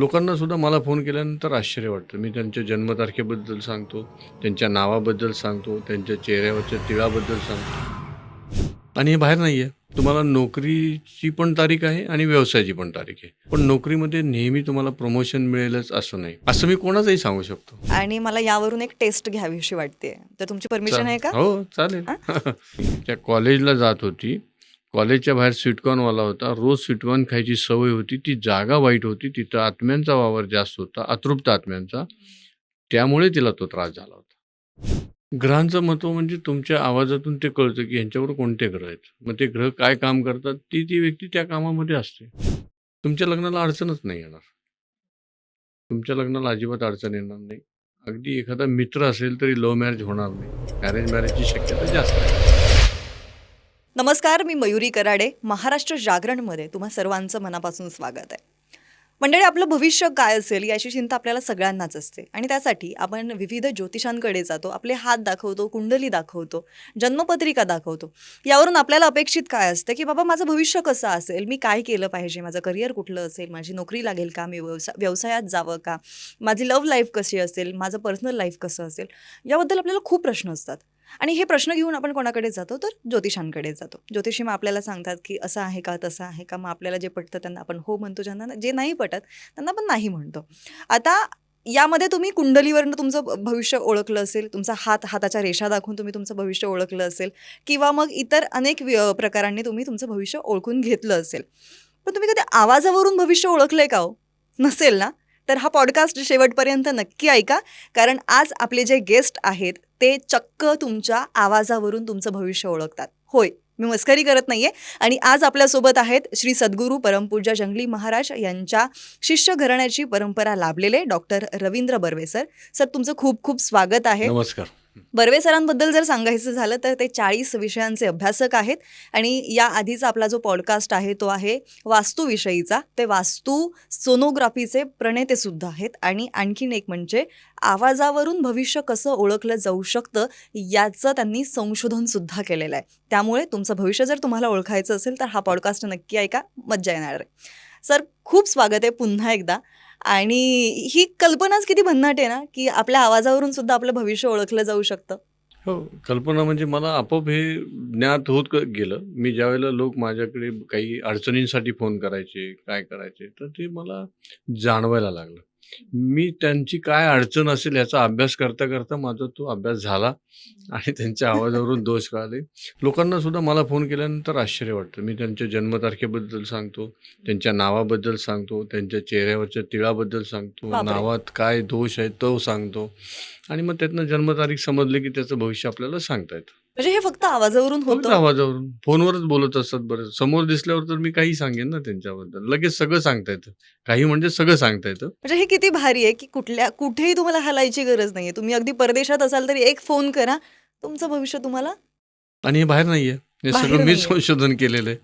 लोकांना सुद्धा मला फोन केल्यानंतर आश्चर्य वाटतं. मी त्यांच्या जन्मतारखेबद्दल सांगतो त्यांच्या नावाबद्दल सांगतो त्यांच्या चेहऱ्यावरच्या तिळाबद्दल सांगतो. आणि हे बाहेर नाही आहे तुम्हाला नोकरीची पण तारीख आहे आणि व्यवसायाची पण तारीख आहे. पण नोकरीमध्ये नेहमी तुम्हाला प्रमोशन मिळेलच असं नाही. असं मी कोणाचंही सांगू शकतो. आणि मला यावरून एक टेस्ट घ्यावीशी वाटते तर तुमची परमिशन आहे का? हो चालेल. त्या कॉलेजला जात होती. कॉलेजच्या बाहेर स्वीटकॉर्नवाला होता. रोज स्वीटकॉर्न खायची सवय होती. ती जागा वाईट होती. तिथं आत्म्यांचा वावर जास्त होता. अतृप्त आत्म्यांचा. त्यामुळे तिला तो त्रास झाला होता. ग्रहांचं महत्त्व म्हणजे तुमच्या आवाजातून ते कळतं की ह्यांच्यावर कोणते ग्रह आहेत. मग ते ग्रह काय काम करतात? ती ती व्यक्ती त्या कामामध्ये असते. तुमच्या लग्नाला अडचणच नाही येणार. तुमच्या लग्नाला अजिबात अडचण येणार नाही. अगदी एखादा मित्र असेल तरी लव्ह मॅरेज होणार नाही. अरेंज मॅरेजची शक्यता जास्त आहे. नमस्कार मी मयुरी कराडे महाराष्ट्र जागरणमध्ये तुम्हा सर्वांचं मनापासून स्वागत आहे. मंडळी आपलं भविष्य काय असेल याची चिंता आपल्याला सगळ्यांनाच असते आणि त्यासाठी आपण विविध ज्योतिषांकडे जातो आपले हात दाखवतो कुंडली दाखवतो जन्मपत्रिका दाखवतो. यावरून आपल्याला अपेक्षित काय असतं की बाबा माझं भविष्य कसं असेल? मी काय केलं पाहिजे? माझं करिअर कुठलं असेल? माझी नोकरी लागेल का? मी व्यवसा व्यवसायात जावं का? माझी लव्ह लाईफ कशी असेल? माझं पर्सनल लाईफ कसं असेल? याबद्दल आपल्याला खूप प्रश्न असतात. आणि हे प्रश्न घेऊन आपण कोणाकडे जातो तर ज्योतिषांकडे जातो. ज्योतिषी मग आपल्याला सांगतात की असं आहे का तसं आहे का? मग आपल्याला जे पटतं त्यांना आपण हो म्हणतो. ज्यांना जे नाही पटत त्यांना आपण नाही म्हणतो. आता यामध्ये तुम्ही कुंडलीवरनं तुमचं भविष्य ओळखलं असेल तुमचा हात हाताच्या रेषा दाखवून तुम्ही तुमचं भविष्य ओळखलं असेल किंवा मग इतर अनेक प्रकारांनी तुम्ही तुमचं भविष्य ओळखून घेतलं असेल. पण तुम्ही कधी आवाजावरून भविष्य ओळखलंय का हो? नसेल ना? तर हा पॉडकास्ट शेवटपर्यंत नक्की ऐका. कारण आज आपले जे गेस्ट आहेत ते चक्क तुमच्या आवाजावरून तुमचं भविष्य ओळखतात. होय मी मस्करी करत नाहीये. आणि आज आपल्यासोबत आहेत श्री सद्गुरू परमपूजा जंगली महाराज यांच्या शिष्य घराण्याची परंपरा लाभलेले doctor Ravindra Barve sir. Sir तुमचं खूप खूप स्वागत आहे. नमस्कार. बर्वे सरांबद्दल जर सांगायचं झालं तर ते चाळीस विषयांचे अभ्यासक आहेत आणि या आधीचा आपला जो पॉडकास्ट आहे तो आहे वास्तूविषयीचा. ते वास्तू सोनोग्राफीचे प्रणेते सुद्धा आहेत आणि आणखीन एक म्हणजे आवाजावरून भविष्य कसं ओळखलं जाऊ शकतं याचं त्यांनी संशोधन सुद्धा केलेलं आहे. त्यामुळे तुमचं भविष्य जर तुम्हाला ओळखायचं असेल तर हा पॉडकास्ट नक्की ऐका मज्जा येणार आहे. सर खूप स्वागत आहे पुन्हा एकदा. आणि ही कल्पनाच किती भन्नाट आहे ना की आपल्या आवाजावरून सुद्धा आपलं भविष्य ओळखलं जाऊ शकतं. हो कल्पना म्हणजे मला आपोआप हे ज्ञात होत गेलं. मी ज्यावेळेला लोक माझ्याकडे काही अडचणींसाठी फोन करायचे काय करायचे तर ते मला जाणवायला लागलं. मी त्यांची काय अडचण असेल याचा अभ्यास करता करता माझा तो अभ्यास झाला आणि त्यांच्या आवाजावरून दोष कळाले लोकांना सुद्धा मला फोन केल्यानंतर आश्चर्य वाटतं मी त्यांच्या जन्मतारखेबद्दल सांगतो त्यांच्या नावाबद्दल सांगतो त्यांच्या चेहऱ्यावरच्या तिळाबद्दल सांगतो. नावात काय दोष आहे तो सांगतो. आणि मग त्यातनं जन्मतारीख समजले की त्याचं भविष्य आपल्याला सांगता येतं. म्हणजे हे फक्त आवाजावरून फक्त होतं. आवाजावरून. फोनवरच बोलत असतात बरं. समोर दिसल्यावर तर मी काही सांगेन ना त्यांच्याबद्दल. लगेच सगळं सांगता येतं. काही म्हणजे सगळं सांगता येतं. म्हणजे हे किती भारी आहे की कुठल्या कुठेही तुम्हाला हलायची गरज नाहीये. तुम्ही अगदी परदेशात असाल तरी एक फोन करा. तुमचं भविष्य तुम्हाला आणि हे बाहेर नाहीये. हे बाहेर सगळं मी नाहीये. संशोधन केलेलं आहे.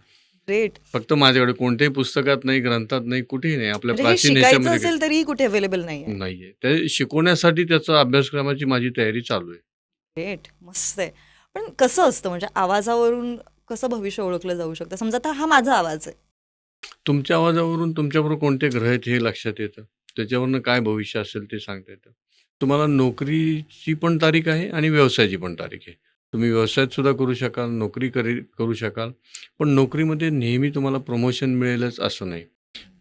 ग्रेट फक्त माझ्याकडे कोणत्याही पुस्तकात नाही ग्रंथात नाही कुठेही नाही. आपल्या म्हणजे हे प्राचीन शिकायचं याच्यामध्ये असेल तरीही कुठे अवेलेबल नाहीये. नाहीये. ते शिकवण्यासाठी त्याचा अभ्यासक्रमाची माझी तयारी चालू आहे. ग्रेट मस्त आहे. पण कसं असतं? म्हणजे आवाजावरून कसं भविष्य ओळखलं जाऊ शकतं? समजा आता हा माझा आवाज आहे. तुमच्या आवाजावरून तुमच्याबरोबर कोणते ग्रह आहेत हे लक्षात येतं. त्याच्यावरनं काय भविष्य असेल ते सांगता येतं. तुम्हाला नोकरीची पण तारीख आहे आणि व्यवसायाची पण तारीख आहे. तुम्ही व्यवसायात सुद्धा करू शकाल नोकरी करी करू शकाल. पण नोकरीमध्ये नेहमी तुम्हाला प्रमोशन मिळेलच असं नाही.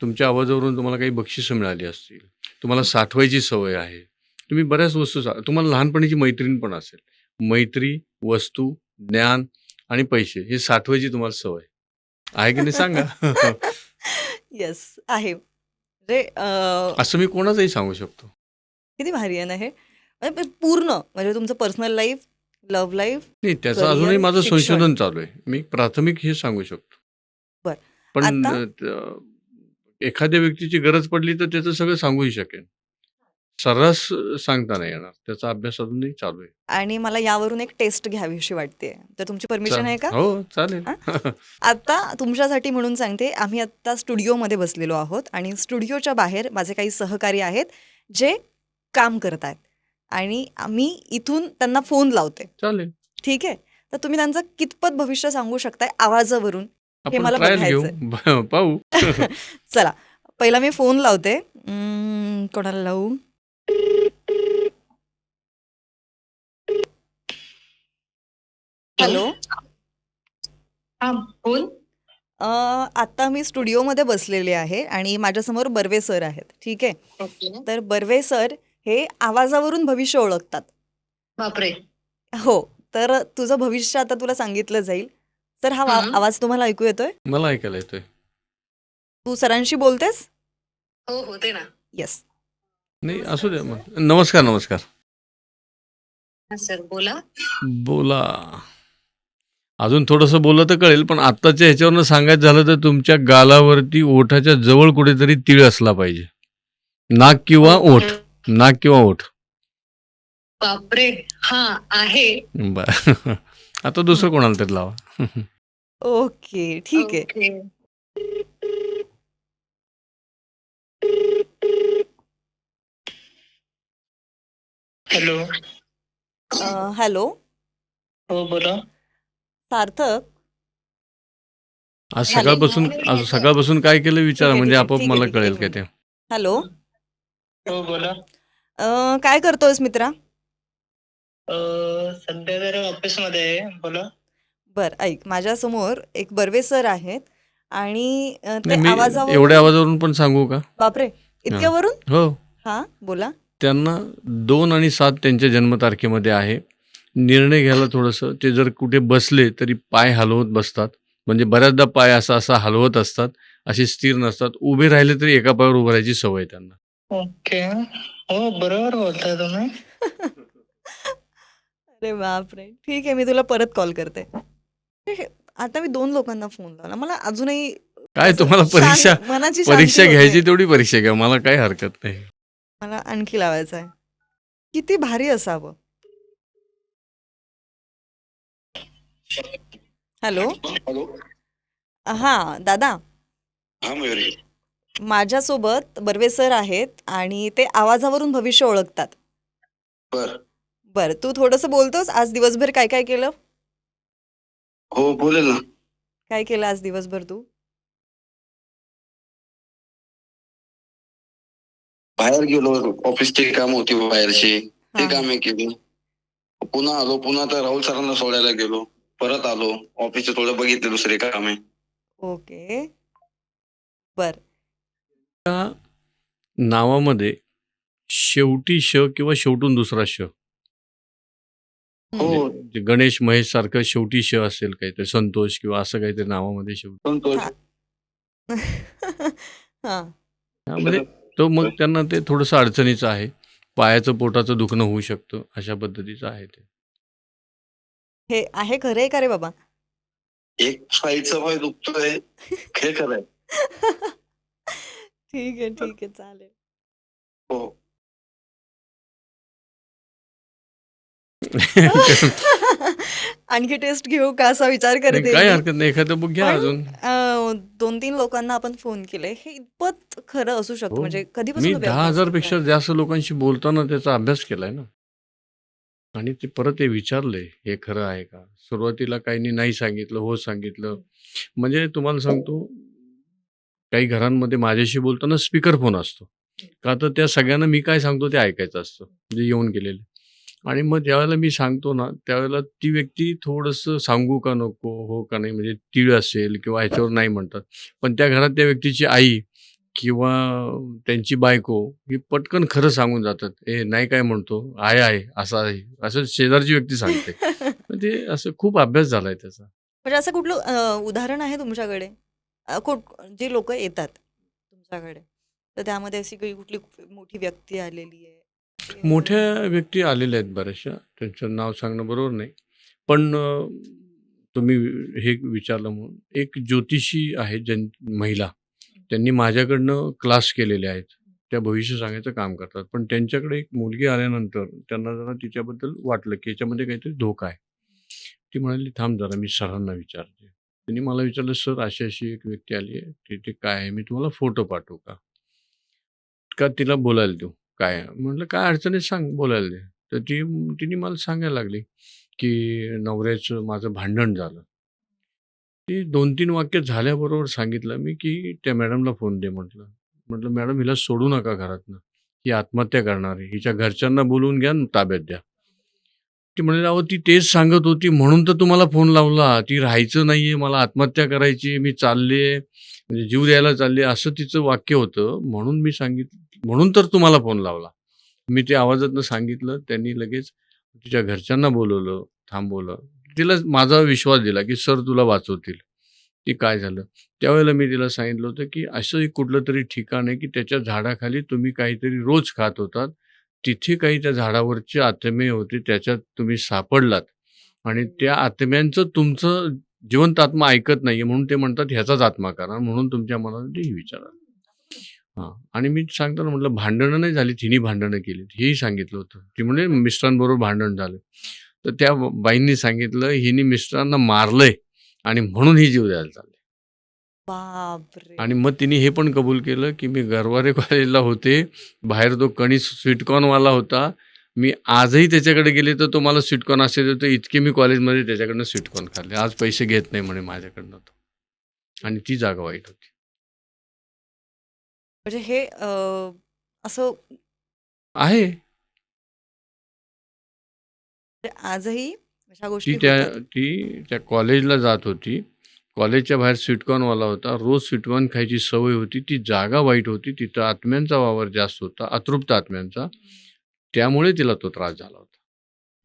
तुमच्या आवाजावरून तुम्हाला काही बक्षिसं मिळाली असतील. तुम्हाला साठवायची सवय आहे. तुम्ही बऱ्याच वस्तू सा तुम्हाला लहानपणीची मैत्रीण पण असेल. मैत्री वस्तू ज्ञान आणि पैसे हे साठवायची तुम्हाला सवय. आहे की नाही सांगा? येस आहे. म्हणजे असं मी कोणाचंही सांगू शकतो. किती भारी आहे ना हे. पूर्ण म्हणजे तुमचं पर्सनल लाईफ लव्ह लाईफ नाही त्याचं अजूनही माझं. संशोधन चालू आहे. मी प्राथमिक हे सांगू शकतो. बर. पण एखाद्या व्यक्तीची गरज पडली तर त्याचं सगळं सांगूही शकेन. सर्रास सांगता नाही येणार. त्याचा अभ्यास अजूनही चालू आहे. आणि मला यावरून एक टेस्ट घ्यावीशी वाटते तर तुमची परमिशन आहे का? हो चालेल. आता तुमच्यासाठी म्हणून सांगते आम्ही आता स्टुडिओमध्ये बसलेलो आहोत आणि स्टुडिओच्या बाहेर माझे काही सहकारी आहेत जे काम करत आहेत आणि आम्ही इथून त्यांना फोन लावते चालेल. ठीक आहे? तर तुम्ही त्यांचं कितपत भविष्य सांगू शकताय आवाजावरून? आपण मला पाहू. चला पहिला मी फोन लावते. कोणाला लावू? हॅलो. हा बोल. अं, आता मी स्टुडिओमध्ये बसलेले आहे आणि माझ्यासमोर बर्वे सर आहेत. ठीक आहे? ओके. तर बर्वे सर हे आवाजावरून भविष्य ओळखतात. बापरे. हो. तर तुझं भविष्य आता तुला सांगितलं जाईल. तर हा वा- हं. आवाज तुम्हाला ऐकू येतोय? मला ऐकायला येतोय. तू सरांशी बोलतेस? हो होते ना. येस नाही असू द्या मग. नमस्कार नमस्कार. हा सर बोला. बोला. अजून थोडंसं बोललं तर कळेल पण आत्ताच्या ह्याच्यावरनं सांगायचं झालं तर तुमच्या गालावरती ओठाच्या जवळ कुठेतरी तीळ असला पाहिजे. नाक किंवा ओठ नाक किंवा ओठ. बापरे हा आहे. बर. आता दुसरं कोणाला तरी लावा. ओके ठीक आहे. हॅलो. हॅलो. हो बोला. सार्थक. आज. सकाळपासून आज सकाळपासून काय केलं विचारा म्हणजे आपोआप मला कळेल काय ते. हॅलो. हो बोला. अं, काय करतोयस मित्रा? अं, सध्या तर ऑफिसमध्ये आहे बोला. बर ऐक माझ्यासमोर एक बर्वे सर आहेत आणि अं, ते नाही, मी आवाजावर एवढ्या आवाजावरून पण सांगू का? बापरे इतक्यावरून? हो. हा बोला. त्यांना दोन आणि सात त्यांच्या जन्मतारखेमध्ये आहे. निर्णय घ्यायला थोडंसं. ते जर कुठे बसले तरी पाय हलवत बसतात. म्हणजे बऱ्याचदा पाय असा असा हलवत असतात. असे स्थिर नसतात. उभे राहिले तरी एका पायावर उभं राहायची सवय त्यांना. ओके. हो बरोबर बोलताय तुम्ही. अरे बापरे. ठीक आहे मी तुला परत कॉल करते. आता मी दोन लोकांना फोन लावला. मला अजूनही काय तुम्हाला परीक्षा मनाची परीक्षा घ्यायची. तेवढी परीक्षा घ्या. मला काही हरकत नाही. मला आणखी लावायचं आहे किती भारी असावं. हॅलो. हॅलो. हा दादा. हा मयुरी. माझ्यासोबत बर्वे सर आहेत आणि ते आवाजावरून भविष्य ओळखतात. बर. बर तू थोडंसं बोलतोस आज दिवसभर काय काय केलं? हो बोलेल ना. काय केलं आज दिवसभर तू? बाहेर गेलो ऑफिसची काम होती बाहेरची. ते हा. कामे केली. पुन्हा आलो पुन्हा तर राहुल सरांना सोडायला गेलो. परत आलो. ऑफिसचे थोडं बघितले दुसरे कामे. ओके. बर. त्या नावामध्ये शेवटी श किंवा शेवटून दुसरा श? हो. म्हणजे गणेश महेश सारखं शेवटी श असेल काहीतरी संतोष किंवा असं काहीतरी नावामध्ये शेवटी. संतोष. हा. म्हणजे तो मग त्यांना ते थोडंसं अडचणीचं आहे. पायाचं पोटाचं दुखणं होऊ शकतं अशा पद्धतीचं आहे ते. हे आहे खरं आहे का रे बाबा? एक साईडचा पाय दुखतोय. हे खरंय ठीक आहे ठीक आहे चालेल. हो. आणखी टेस्ट घेऊ का असा विचार करते काही मी. हरकत नाही. एखादं बुक घ्या अजून. दोन तीन लोकांना आपण फोन केले. हे इतपत खरं असू शकतं. हो. म्हणजे मी तुम्ही दहा हजार? पेक्षा जास्त लोकांशी बोलताना त्याचा अभ्यास केलाय ना. आणि ते परत ते विचारले हे खरं आहे का? सुरुवातीला काहींनी नाही सांगितलं हो सांगितलं. म्हणजे तुम्हाला सांगतो काही घरांमध्ये माझ्याशी बोलताना स्पीकर फोन असतो. का तर त्या सगळ्यांना मी काय सांगतो ते ऐकायचं असतं म्हणजे येऊन गेलेले. आणि मग ज्यावेळेला मी सांगतो ना त्यावेळेला ती व्यक्ती थोडंसं सांगू का नको हो का नाही म्हणजे तीळ असेल किंवा ह्याच्यावर नाही म्हणतात. पण त्या घरात त्या व्यक्तीची आई किंवा त्यांची बायको ही पटकन खरं सांगून जातात ए नाही काय म्हणतो आहे आहे असं आहे. असं शेजारची व्यक्ती सांगते. म्हणजे असं खूप अभ्यास झालाय त्याचा. म्हणजे असं कुठलं उदाहरण आहे तुमच्याकडे? जे लोक येतात तुमच्याकडे? तर त्यामध्ये अशी काही कुठली मोठी व्यक्ती आलेली आहे? मोठ्या व्यक्ती आलेल्या आहेत बऱ्याचशा. त्यांचं नाव सांगणं बरोबर नाही. पण तुम्ही हे विचारलं म्हणून एक ज्योतिषी आहे जन महिला. त्यांनी माझ्याकडनं क्लास केलेले आहेत. त्या भविष्य सांगायचं काम करतात. पण त्यांच्याकडे एक मुलगी आल्यानंतर त्यांना जरा तिच्याबद्दल वाटलं की याच्यामध्ये काहीतरी धोका आहे. ती म्हणाली थांब जरा मी सरांना विचारते. त्यांनी मला विचारलं सर अशी अशी एक व्यक्ती आली आहे. तिथे काय आहे? मी तुम्हाला फोटो पाठवू का? का तिला बोलायला देऊ? काय? आहे? म्हटलं काय अडचणीत सांग बोलायला दे. तर ती तिने मला सांगायला लागली की नवऱ्याचं माझं भांडण झालं. ती दोन तीन वाक्य झाल्याबरोबर सांगितलं मी की त्या मॅडमला फोन दे म्हटलं. म्हटलं मॅडम हिला सोडू नका घरातनं. ही आत्महत्या करणार. आहे हिच्या घरच्यांना बोलवून घ्या ताब्यात द्या. ती म्हणाली अहो ती तेच सांगत होती. म्हणून तर तुम्हाला फोन लावला. ती राहायचं नाहीये. मला आत्महत्या करायची मी चालले म्हणजे जीव द्यायला चालले असं तिचं वाक्य होतं. म्हणून मी सांगितलं म्हणून तर तुम्हाला फोन लावला. मी ते आवाजातनं सांगितलं. त्यांनी लगेच तिच्या घरच्यांना बोलवलं थांबवलं. तिला माझा विश्वास दिला की सर तुला वाचवतील. की काय झालं? त्यावेळेला मी तिला सांगितलं होतं की असं एक कुठलं तरी ठिकाण आहे की त्याच्या झाडाखाली तुम्ही काहीतरी रोज खात होतात. तिथे काही त्या झाडावरचे आत्मे होते त्याच्यात तुम्ही सापडलात. आणि त्या आत्म्यांचं तुमचं जिवंत आत्मा ऐकत नाहीये म्हणून ते म्हणतात ह्याचाच आत्मा करा. म्हणून तुमच्या मनात हे विचारा हां. आणि मी सांगताना म्हटलं भांडणं नाही झाली तिन्ही भांडणं केली हेही सांगितलं होतं. ती म्हणजे मिस्टरांबरोबर भांडण झालं. तर त्या बाईंनी सांगितलं हिने मिस्टरांना मारलंय आणि म्हणून ही जीव द्यायला चालली. आणि मग तिने हे पण कबूल केलं की मी गरवारे कॉलेजला होते बाहेर तो कणी स्वीटकॉर्नवाला होता. मी आजही त्याच्याकडे गेले तर तो मला स्वीटकॉर्न असे देतो इतके मी कॉलेजमध्ये त्याच्याकडनं स्वीटकॉर्न खाल्ले. आज पैसे घेत नाही म्हणे माझ्याकडनं तो. आणि ती जागा वाईट होती. म्हणजे हे असं आहे. म्हणजे आजही अशा गोष्टी ती त्या होतात. ती त्या कॉलेजला जात होती. कॉलेजच्या बाहेर स्वीटकॉर्नवाला होता. रोज स्वीटकॉर्न खायची सवय होती. ती जागा वाईट होती. तिथं आत्म्यांचा वावर जास्त होता. अतृप्त आत्म्यांचा. त्यामुळे तिला तो त्रास झाला होता.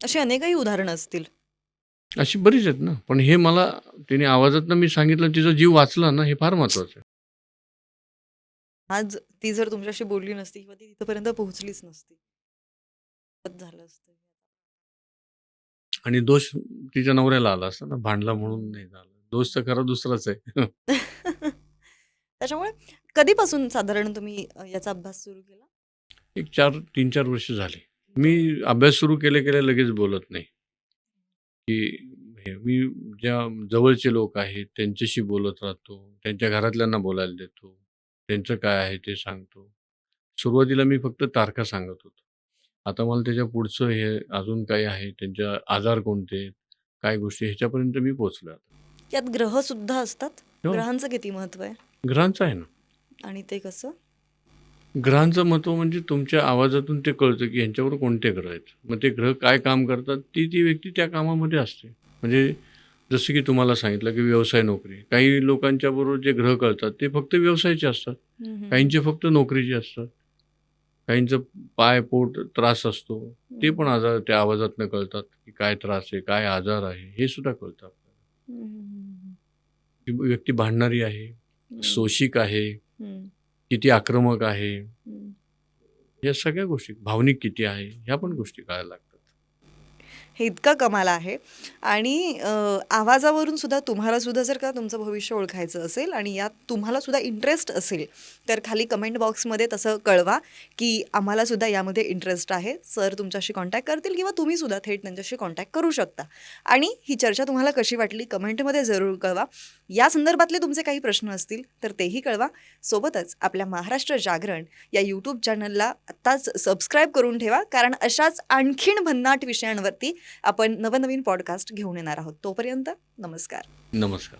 अशी अनेकही उदाहरणं असतील. अशी बरीच आहेत ना. पण हे मला तिने आवाजातनं मी सांगितलं तिचा जीव वाचला ना हे फार महत्वाचं आहे. आज ती जर तुमच्याशी बोलली नसती किंवा ती तिथपर्यंत पोहोचलीच नसती. झालं असतं. आणि दोष तिच्या नवऱ्याला आला असता ना भांडला म्हणून नाही झाला. दोष तर खरा दुसराच आहे. त्याच्यामुळे कधीपासून साधारण तुम्ही याचा अभ्यास सुरू केला? एक चार तीन चार वर्ष झाली. मी अभ्यास सुरू केले केले लगेच बोलत नाही. की मी ज्या जवळचे लोक आहेत त्यांच्याशी बोलत राहतो त्यांच्या घरातल्यांना बोलायला देतो त्यांचं काय आहे ते सांगतो. सुरुवातीला मी फक्त तारखा सांगत होतो. आता मला त्याच्या पुढचं हे अजून काय आहे त्यांच्या आजार कोणते आहेत, काय गोष्टी ह्याच्यापर्यंत मी आता. यात ग्रह सुद्धा असतात? हो. ग्रहांचं किती महत्त्व आहे? ग्रहांचं आहे ना. आणि ते कसं? ग्रहांचं महत्त्व म्हणजे तुमच्या आवाजातून ते कळतं की यांच्यावर कोणते ग्रह आहेत. मग ते ग्रह काय काम करतात ती ती व्यक्ती त्या कामामध्ये असते. म्हणजे जसं की तुम्हाला सांगितलं की व्यवसाय नोकरी. काही लोकांच्या बरोबर जे ग्रह कळतात ते फक्त व्यवसायाचे असतात. काहींचे फक्त नोकरीचे असतात. काहींचं पाय पोट त्रास असतो ते पण आजार त्या आवाजातनं कळतात की काय त्रास आहे काय आजार आहे हे सुद्धा कळतं आपल्याला. ती व्यक्ती भांडणारी आहे. सोशिक आहे. किती आक्रमक आहे. या सगळ्या गोष्टी भावनिक किती आहे ह्या पण गोष्टी कळायला लागतात हे इतकं कमाल आहे. आणि आवाजावरून सुद्धा तुम्हाला सुद्धा जर का तुमचं भविष्य ओळखायचं असेल आणि यात तुम्हाला सुद्धा इंटरेस्ट असेल तर खाली कमेंट बॉक्समध्ये तसं कळवा की आम्हाला सुद्धा यामध्ये इंटरेस्ट आहे. सर तुमच्याशी कॉन्टॅक्ट करतील किंवा तुम्ही सुद्धा थेट त्यांच्याशी कॉन्टॅक्ट करू शकता. आणि ही चर्चा तुम्हाला कशी वाटली कमेंटमध्ये जरूर कळवा. या संदर्भातले तुमचे काही प्रश्न असतील तर तेही कळवा. सोबतच आपल्या महाराष्ट्र जागरण या यूट्यूब चॅनलला आत्ताच सबस्क्राईब करून ठेवा कारण अशाच आणखीन भन्नाट विषयांवरती आपण नवनवीन पॉडकास्ट घेऊन येणार आहोत. तोपर्यंत नमस्कार. नमस्कार.